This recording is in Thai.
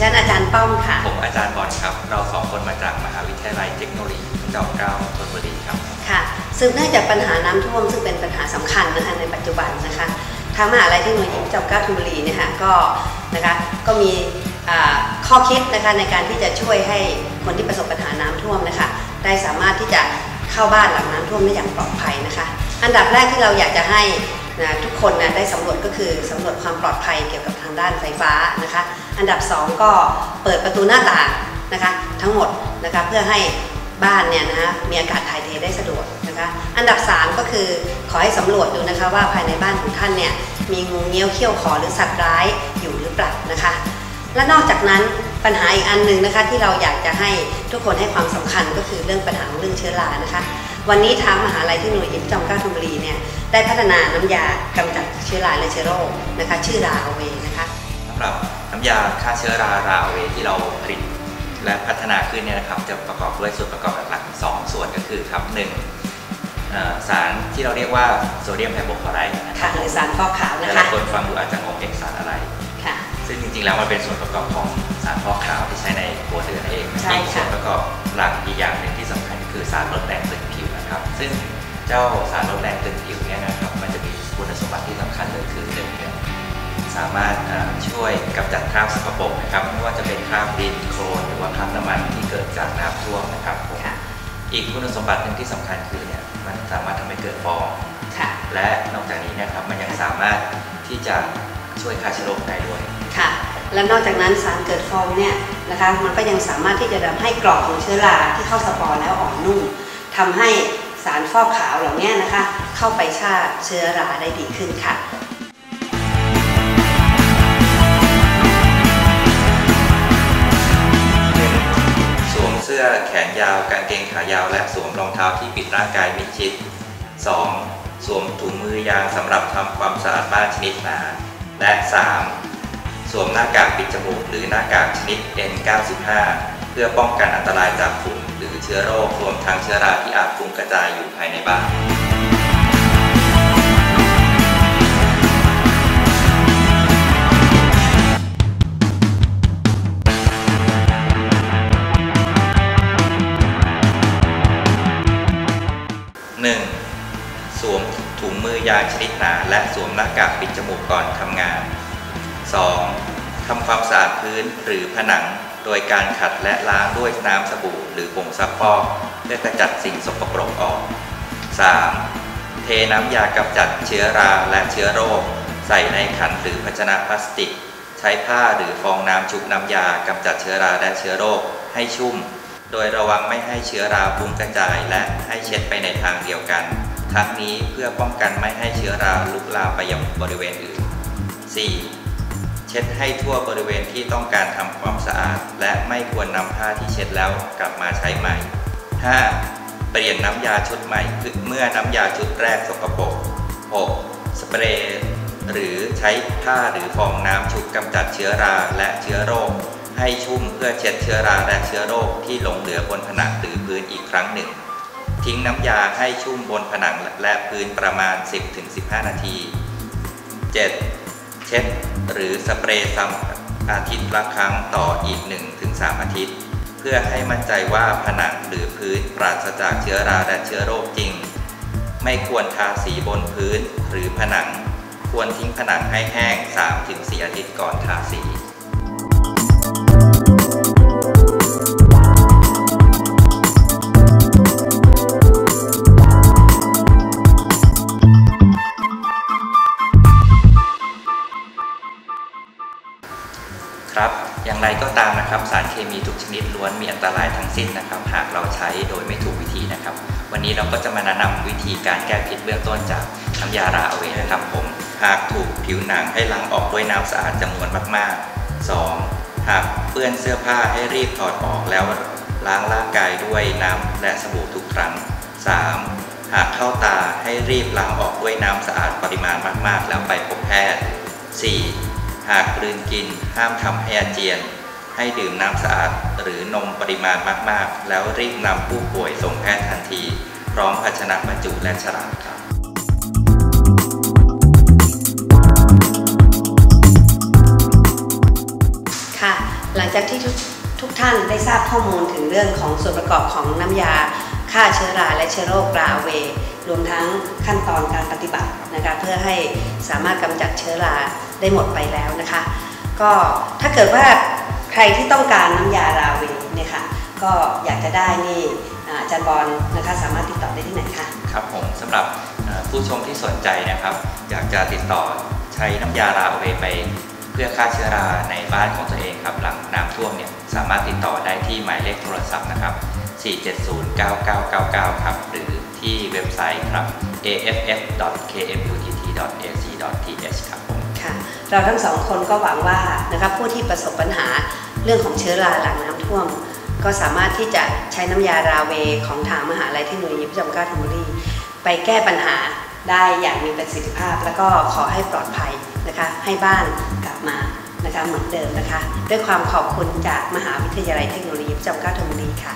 ฉันอาจารย์ป้อมค่ะ ผมอาจารย์บอลครับ เราสองคนมาจากมหาวิทยาลัยเทคโนโลยีพระจอมเกล้าธนบุรีครับ ค่ะ ซึ่งเนื่องจากปัญหาน้ำท่วมซึ่งเป็นปัญหาสำคัญนะคะในปัจจุบันนะคะ ทางมหาวิทยาลัยเทคโนโลยีพระจอมเกล้าธนบุรีนะคะก็นะคะก็มีข้อคิดนะคะในการที่จะช่วยให้คนที่ประสบปัญหาน้ำท่วมนะคะได้สามารถที่จะเข้าบ้านหลังน้ำท่วมได้อย่างปลอดภัยนะคะ อันดับแรกที่เราอยากจะให้ นะทุกคนนะได้สำรวจก็คือสำรวจความปลอดภัยเกี่ยวกับทางด้านไฟฟ้านะคะอันดับสองก็เปิดประตูหน้าต่างนะคะทั้งหมดนะคะเพื่อให้บ้านเนี่ยนะคะมีอากาศถ่ายเทได้สะดวกนะคะอันดับ 3 ก็คือขอให้สำรวจดูนะคะว่าภายในบ้านของท่านเนี่ยมีงูเงี้ยวเขี้ยวขอหรือสัตว์ร้ายอยู่หรือเปล่านะคะและนอกจากนั้นปัญหาอีกอันหนึ่งนะคะที่เราอยากจะให้ทุกคนให้ความสำคัญก็คือเรื่องปัญหาเรื่องเชื้อรานะคะ วันนี้ทางมหาลัยเทคโนโลยีจอมเกล้าธนบุรีเนี่ยได้พัฒนาน้ำยากำจัดเชื้อราและเชื้อโรคนะคะ ชื่อราเวนะคะสำหรับน้ำยาฆ่าเชื้อราราเวที่เราผลิตและพัฒนาขึ้นเนี่ยนะครับ จะประกอบด้วยส่วนประกอบหลักๆสองส่วนก็คือครับหนึ่งเอ่อสารที่เราเรียกว่าโซเดียมไฮโปคลอไรด์นะครัค่ะบหรือสารฟอกขาวหนะลายคะๆคนฟังดูอาจจะงงเอกสารอะไรค่ะซึ่งจริงๆแล้วมันเป็นส่วนประกอบของสารฟอกขาวที่ใช้ในครัวเรือนเองใช่ค่ะส่วนประกอบหลักอีกอย่างหนึ่งที่สำคัญก็คือสารลดแรงตึงผิวนะครับ ซึ่งเจ้าสารลดแรงตึงผิวเนี่ยนะครับมันจะมีคุณสมบัติที่สำคัญเลยคือหนึ่งเนี่ยสามารถอ่าช่วยกำจัดคราบสกปรกนะครับไม่ว่าจะเป็นคราบดินโคลนหรือว่าคราบน้ำมันที่เกิดจากน้ำท่วมนะครับผมค่ะอีกคุณสมบัติหนึ่งที่สำคัญคือเนี่ยมันสามารถทำให้เกิดฟองค่ะและนอกจากนี้เนะครับมันยังสามารถที่จะช่วยฆ่าเชื้อโรคได้ด้วยค่ะ และนอกจากนั้นสารเกิดฟองเนี่ยนะคะมันก็ยังสามารถที่จะทำให้กรอบของเชื้อราที่เข้าสปอร์แล้วอ่อนนุ่มทำให้ สารฟอกขาวเหล่านี้นะคะ เข้าไปฆ่าเชื้อราได้ดีขึ้นค่ะสวมเสื้อแขนยาวกางเกงขายาว และสวมรองเท้าที่ปิดร่างกายมิดชิด 2. สวมถุงมือยางสำหรับทำความสะอาดบ้านชนิดหนาและ 3. สวมหน้ากากปิดจมูกหรือหน้ากากชนิด N95 พื่อป้องกันอันตรายจากฝุ่นหรือเชื้อโรครวมทั้งเชื้อราที่อาจฟุ้งกระจายอยู่ภายในบ้าน 1. สวมถุงมือยางชนิดหนาและสวมหน้ากากปิดจมูกก่อนทำงาน 2. ทำความสะอาดพื้นหรือผนัง ดยการขัดและล้างด้วยน้ำสบู่หรือผงซักฟอกเพื่อกระจัดสิ่งสกปรกออก 3. เทน้ำยากำจัดเชื้อราและเชื้อโรค ใส่ในขันหรือภาชนะพลาสติก ใช้ผ้าหรือฟองน้ำชุบน้ำยากำจัดเชื้อราและเชื้อโรคให้ชุ่ม โดยระวังไม่ให้เชื้อราฟุ้งกระจายและให้เช็ดไปในทางเดียวกัน ทั้งนี้เพื่อป้องกันไม่ให้เชื้อราลุกลามไปยังบริเวณอื่น 4. เช็ดให้ทั่วบริเวณที่ต้องการทำความสะอาด และไม่ควรนำผ้าที่เช็ดแล้วกลับมาใช้ใหม่ 5. เปลี่ยนน้ำยาชุดใหม่เมื่อน้ำยาชุดแรกสกปรก 6. สเปรย์หรือใช้ผ้าหรือฟองน้ำชุบกำจัดเชื้อราและเชื้อโรค ให้ชุ่มเพื่อเช็ดเชื้อราและเชื้อโรคที่หลงเหลือบนผนังหรือพื้นอีกครั้งหนึ่ง ทิ้งน้ำยาให้ชุ่มบนผนังและพื้นประมาณ 10-15 นาที 7. เช็ดหรือสเปรย์ซ้ำอาทิตย์ละครั้งต่ออีก 1-3 อาทิตย์ เพื่อให้มั่นใจว่าผนังหรือพื้นปราศจากเชื้อราและเชื้อโรคจริง ไม่ควรทาสีบนพื้นหรือผนัง ควรทิ้งผนังให้แห้ง 3-4 อาทิตย์ก่อนทาสี ครับ อย่างไรก็ตามนะครับ สารเคมีทุกชนิดล้วนมีอันตรายทั้งสิ้นนะครับ หากเราใช้โดยไม่ถูกวิธีนะครับ วันนี้เราก็จะมาแนะนำวิธีการแก้พิษเบื้องต้นจากน้ำยาราเอาเวนะครับผม หากถูกผิวหนังให้ล้างออกด้วยน้ำสะอาดจำนวนมากๆ 2. หากเปื้อนเสื้อผ้าให้รีบถอดออกแล้วล้างร่างกายด้วยน้ำและสบู่ทุกครั้ง 3. หากเข้าตาให้รีบล้างออกด้วยน้ำสะอาดปริมาณมาก ๆ แล้วไปพบแพทย์ 4. หากกลืนกินห้ามทำให้อาเจียน ให้ดื่มน้ำสะอาดหรือนมปริมาณมากๆ แล้วรีบนำผู้ป่วยส่งแพทย์ทันที พร้อมภาชนะบรรจุและฉลากครับค่ะ หลังจากที่ทุกทุกท่านได้ทราบข้อมูลถึงเรื่องของส่วนประกอบของน้ำยา ฆ่าเชื้อราและเชื้อโรคราเวยรวมทั้งขั้นตอนการปฏิบัตินะคะเพื่อให้สามารถกำจัดเชื้อราได้หมดไปแล้วนะคะ ก็ถ้าเกิดว่าใครที่ต้องการน้ำยาราเวยเนี่ยค่ะก็อยากจะได้นี่อาจารย์บอลนะคะสามารถติดต่อได้ที่ไหนคะครับผมสำหรับผู้ชมที่สนใจนะครับ อยากจะติดต่อใช้น้ำยาราเวไป เพื่อฆ่าเชื้อราในบ้านของตัวเองครับหลังน้ำท่วมเนี่ยสามารถติดต่อได้ที่หมายเลขโทรศัพท์นะครับ 4709999 ครับ หรือที่เว็บไซต์ครับ aff.kmutt.ac.th ครับผมค่ะ เราทั้งสองคนก็หวังว่านะคะผู้ที่ประสบปัญหาเรื่องของเชื้อราหลังน้ำท่วม ก็สามารถที่จะใช้น้ำยาราเวของทางมหาลัยเทคโนโลยีพระจอมเกล้าธนบุรีไปแก้ปัญหาได้อย่างมีประสิทธิภาพ แล้วก็ขอให้ปลอดภัยนะคะ ให้บ้านกลับมานะคะเหมือนเดิมนะคะ ด้วยความขอบคุณจากมหาวิทยาลัยเทคโนโลยีพระจอมเกล้าธนบุรีค่ะ